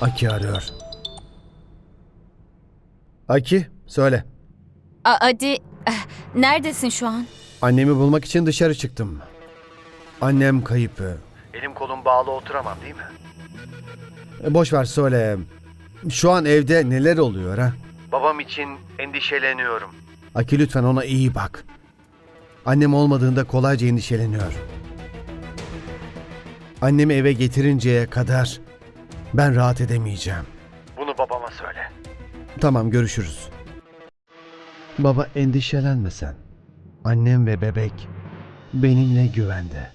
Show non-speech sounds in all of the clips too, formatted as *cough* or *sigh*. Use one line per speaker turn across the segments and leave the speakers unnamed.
Aki arıyor. Aki, söyle.
A- Adi, eh, neredesin şu an?
Annemi bulmak için dışarı çıktım. Annem kayıp. Elim kolum bağlı oturamam değil mi? E, boş ver söyle. Şu an evde neler oluyor ha? Babam için endişeleniyorum. Aki lütfen ona iyi bak. Annem olmadığında kolayca endişeleniyor. Annemi eve getirinceye kadar ben rahat edemeyeceğim. Bunu babama söyle. Tamam görüşürüz. Baba endişelenme sen. Annem ve bebek benimle güvende.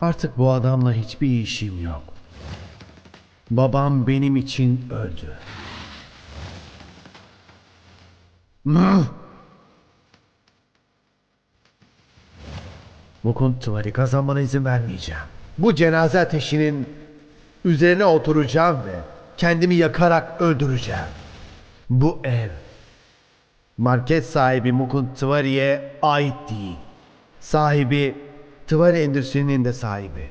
Artık bu adamla hiçbir işim yok. Babam benim için öldü. Mukund Tivari kazanmana izin vermeyeceğim. Bu cenaze ateşinin üzerine oturacağım ve kendimi yakarak öldüreceğim. Bu ev market sahibi Mukund Tivari'ye ait değil. Sahibi Tivari Endüstri'nin de sahibi.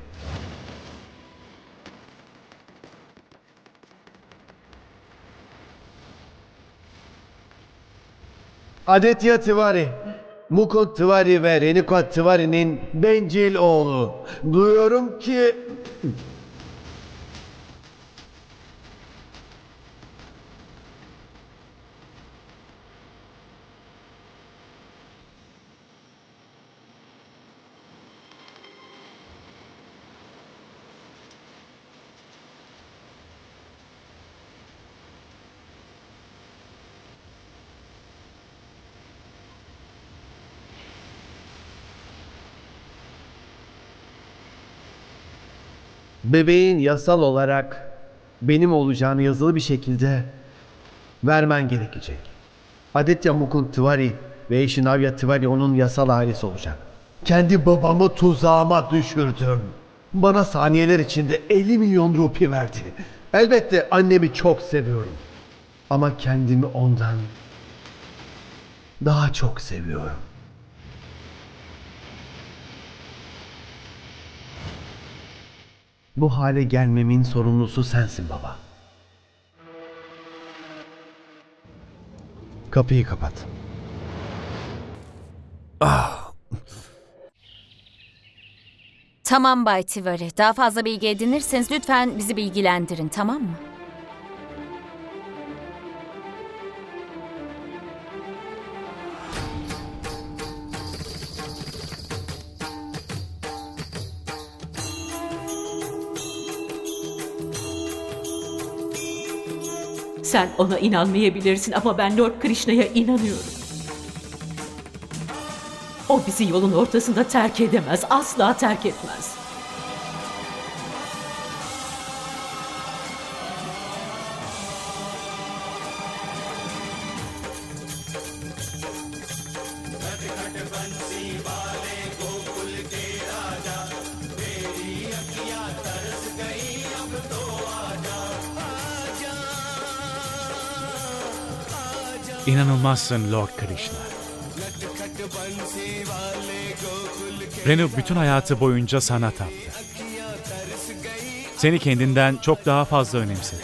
Aditya Tivari, Mukund Tivari ve Renuka Tivari'nin bencil oğlu. Duyuyorum ki... Bebeğin yasal olarak benim olacağını yazılı bir şekilde vermen gerekecek. Aditya Mukund Tivari ve eşi Navya Tivari onun yasal ailesi olacak. Kendi babamı tuzağıma düşürdüm. Bana saniyeler içinde 50 milyon rupi verdi. Elbette annemi çok seviyorum. Ama kendimi ondan daha çok seviyorum. Bu hale gelmemin sorumlusu sensin baba. Kapıyı kapat.
Tamam Bay Tivari. Daha fazla bilgi edinirseniz lütfen bizi bilgilendirin, tamam mı?
Sen ona inanmayabilirsin ama ben Lord Krishna'ya inanıyorum. O bizi yolun ortasında terk edemez, asla terk etmez.
İnanılmazsın Lord Krishna. Renu bütün hayatı boyunca sana taptı. Seni kendinden çok daha fazla önemsedi.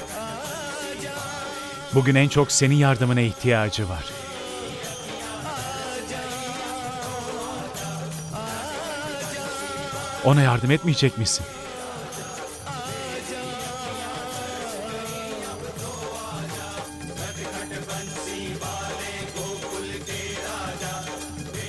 Bugün en çok senin yardımına ihtiyacı var. Ona yardım etmeyecek misin?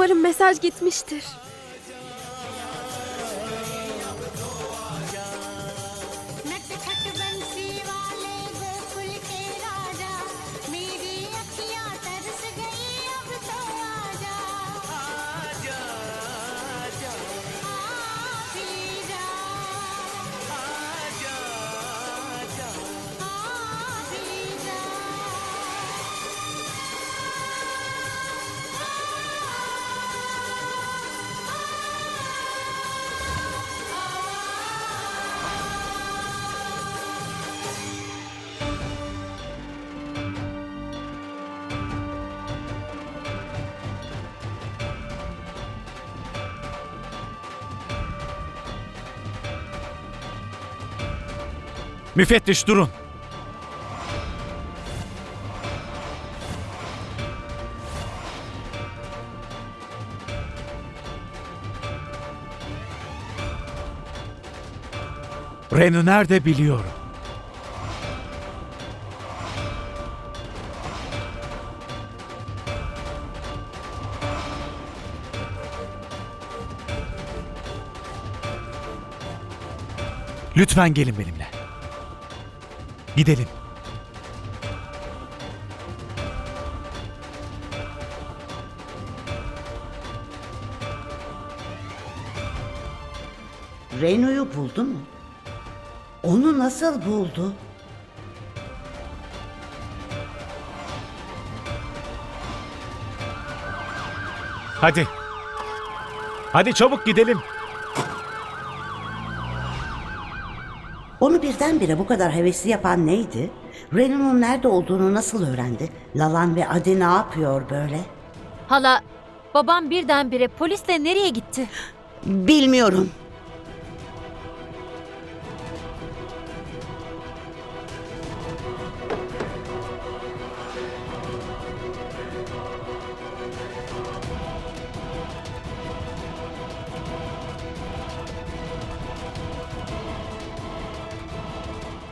Umarım mesaj gitmiştir.
Müfettiş durun. Renu nerede biliyorum. Lütfen gelin benimle. Gidelim.
Reno'yu buldu mu? Onu nasıl buldu?
Hadi. Hadi çabuk gidelim.
Onu birdenbire bu kadar hevesli yapan neydi? Reno'nun nerede olduğunu nasıl öğrendi? Lalan ve Adi ne yapıyor böyle?
Hala, babam birdenbire polisle nereye gitti?
Bilmiyorum.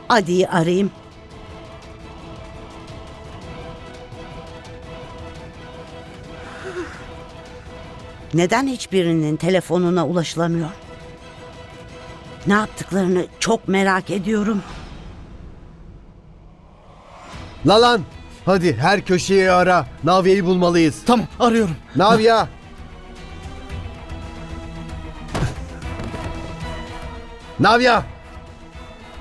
Adi'yi arayayım. Neden hiçbirinin telefonuna ulaşılamıyor? Ne yaptıklarını çok merak ediyorum.
Lalan hadi her köşeyi ara. Naviye'yi bulmalıyız.
Tamam arıyorum.
Navya. *laughs* Navya.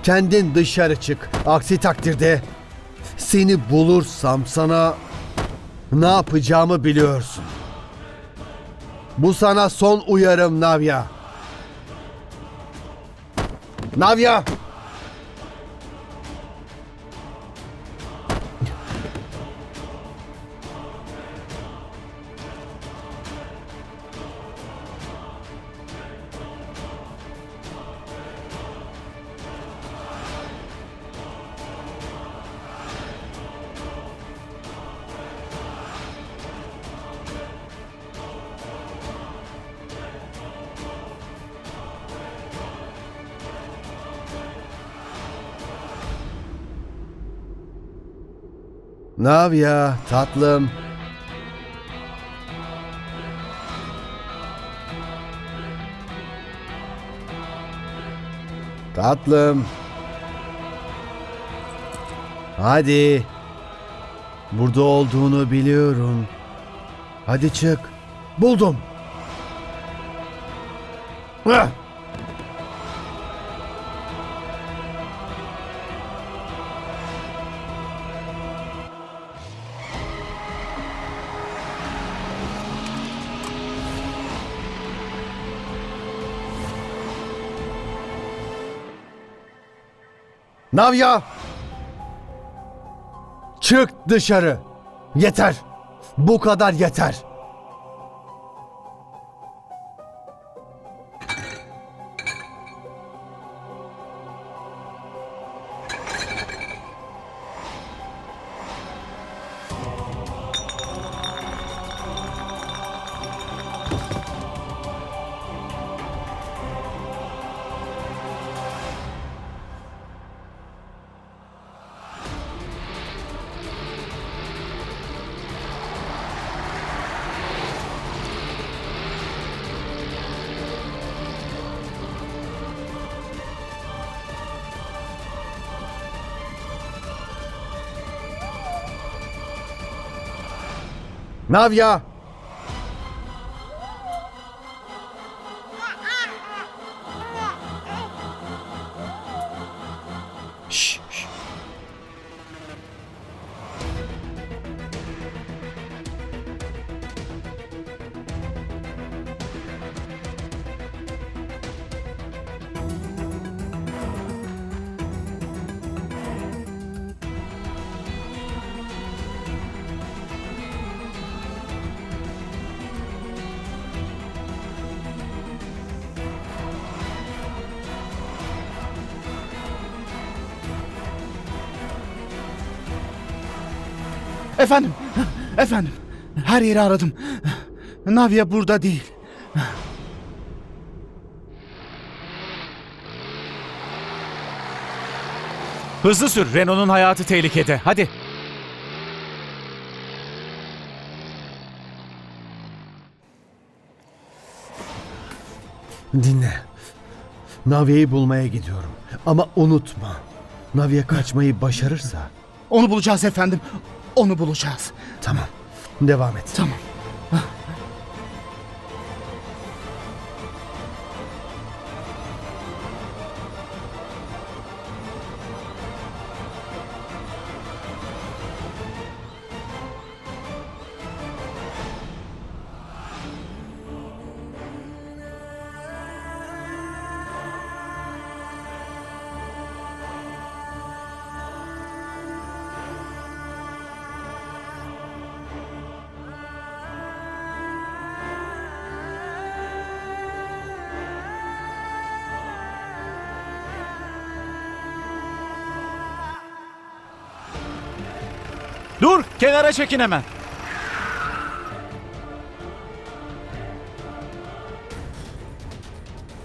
Kendin dışarı çık. Aksi takdirde seni bulursam sana ne yapacağımı biliyorsun. Bu sana son uyarım Navya. Navya. Navya tatlım. Tatlım. Hadi. Burada olduğunu biliyorum. Hadi çık. Buldum. Hah! Navya! Çık dışarı. Yeter. Bu kadar yeter. Navya!
Efendim, efendim. Her yeri aradım. Navya burada değil.
Hızlı sür. Renault'un hayatı tehlikede. Hadi.
Dinle. Navya'yı bulmaya gidiyorum. Ama unutma. Navya kaçmayı başarırsa...
Onu bulacağız efendim. Onu bulacağız.
Tamam. Devam et.
Tamam.
Dur. Kenara çekin hemen.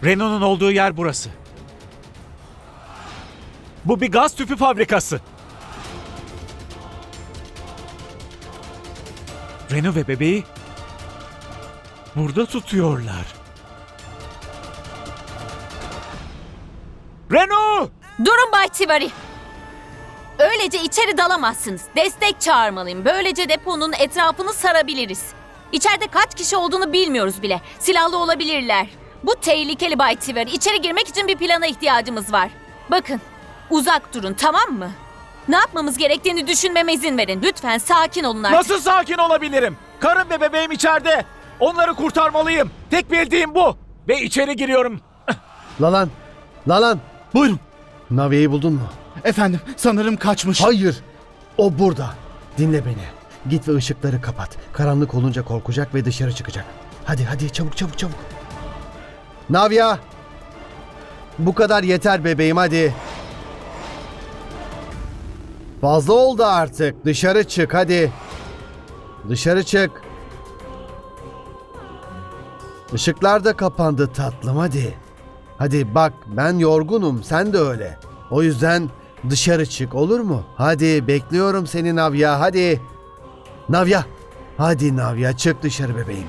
Renault'un olduğu yer burası. Bu bir gaz tüpü fabrikası. Renault ve bebeği burada tutuyorlar. Renault!
Durun Bay Tivari. Öylece içeri dalamazsınız. Destek çağırmalıyım. Böylece deponun etrafını sarabiliriz. İçeride kaç kişi olduğunu bilmiyoruz bile. Silahlı olabilirler. Bu tehlikeli Bay Tivari. İçeri girmek için bir plana ihtiyacımız var. Bakın, uzak durun tamam mı? Ne yapmamız gerektiğini düşünmeme izin verin. Lütfen sakin olun artık.
Nasıl sakin olabilirim? Karım ve bebeğim içeride. Onları kurtarmalıyım. Tek bildiğim bu. Ve içeri giriyorum.
Lalan! Lalan!
Buyurun.
Navya'yı buldun mu?
Efendim, sanırım kaçmış.
Hayır! O burada. Dinle beni. Git ve ışıkları kapat. Karanlık olunca korkacak ve dışarı çıkacak. Hadi hadi çabuk çabuk çabuk. Navya! Bu kadar yeter bebeğim hadi. Fazla oldu artık. Dışarı çık hadi. Dışarı çık. Işıklar da kapandı tatlım hadi. Hadi bak ben yorgunum sen de öyle. O yüzden dışarı çık olur mu? Hadi bekliyorum seni Navya hadi. Navya. Hadi Navya çık dışarı bebeğim.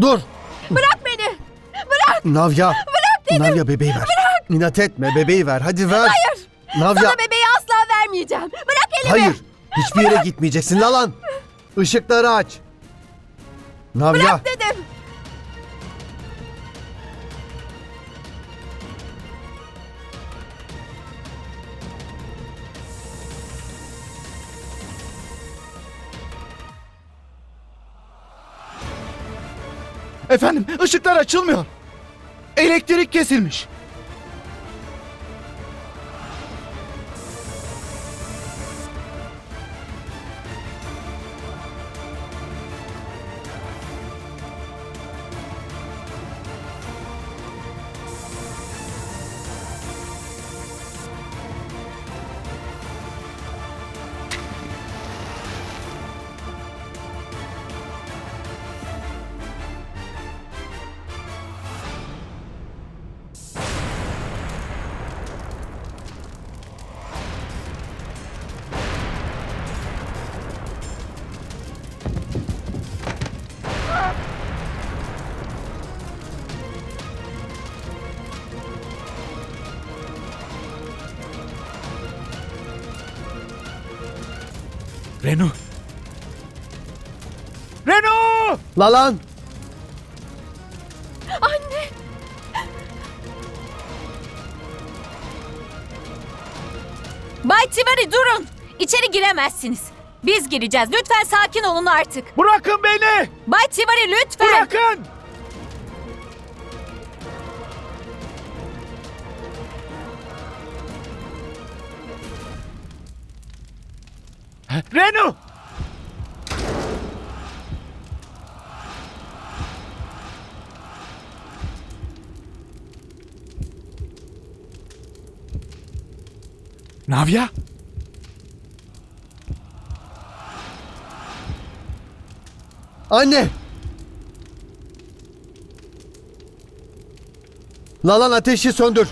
Dur.
Bırak beni. Bırak.
Navya. Bırak dedim. Navya bebeği ver. Bırak. İnat etme bebeği ver hadi ver. Hayır. Navya.
Sana bebeği asla vermeyeceğim. Bırak elimi.
Hayır. Hiçbir yere gitmeyeceksin Lalan. Işıkları aç. Navya.
Bırak
Efendim, ışıklar açılmıyor. Elektrik kesilmiş.
Renu. Renu!
Lalan!
Anne.
Bay Tivari durun. İçeri giremezsiniz. Biz gireceğiz. Lütfen sakin olun artık.
Bırakın beni!
Bay Tivari lütfen.
Bırakın! Renu! Navya?
Anne! Lalan ateşi söndür.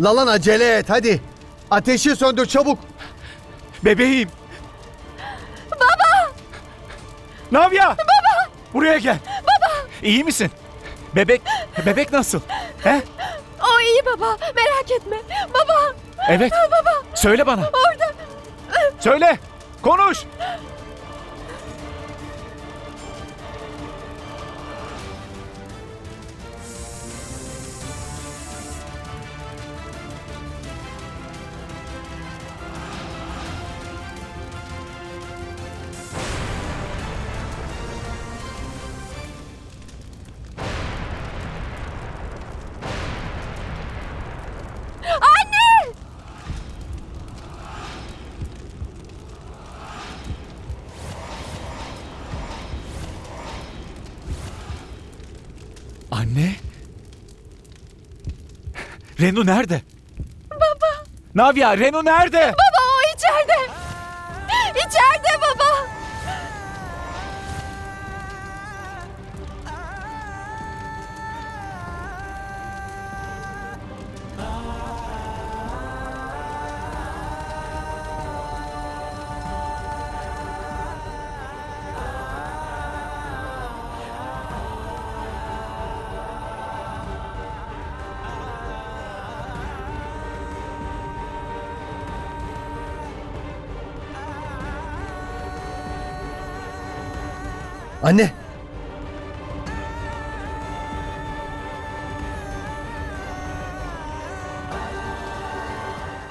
Lalan acele et hadi. Ateşi söndür çabuk.
Bebeğim. Navya. Baba. Buraya gel. Baba. İyi misin? Bebek, bebek nasıl? He?
O iyi baba. Merak etme. Baba.
Evet.
Baba.
Söyle bana.
Orada.
Söyle. Konuş. Renu nerede? Baba. Navya, Renu nerede?
Baba
Anne!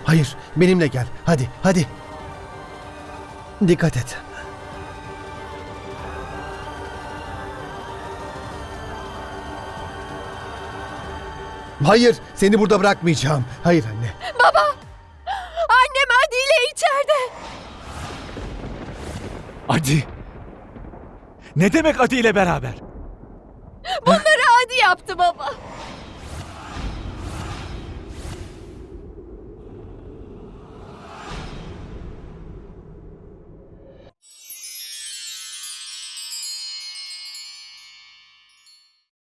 Hayır, benimle gel. Hadi, hadi. Dikkat et. Hayır, seni burada bırakmayacağım. Hayır anne.
Baba. Annem Adi ile içeride.
Adi. Ne demek Adi ile beraber?
Bunları Adi yaptı baba.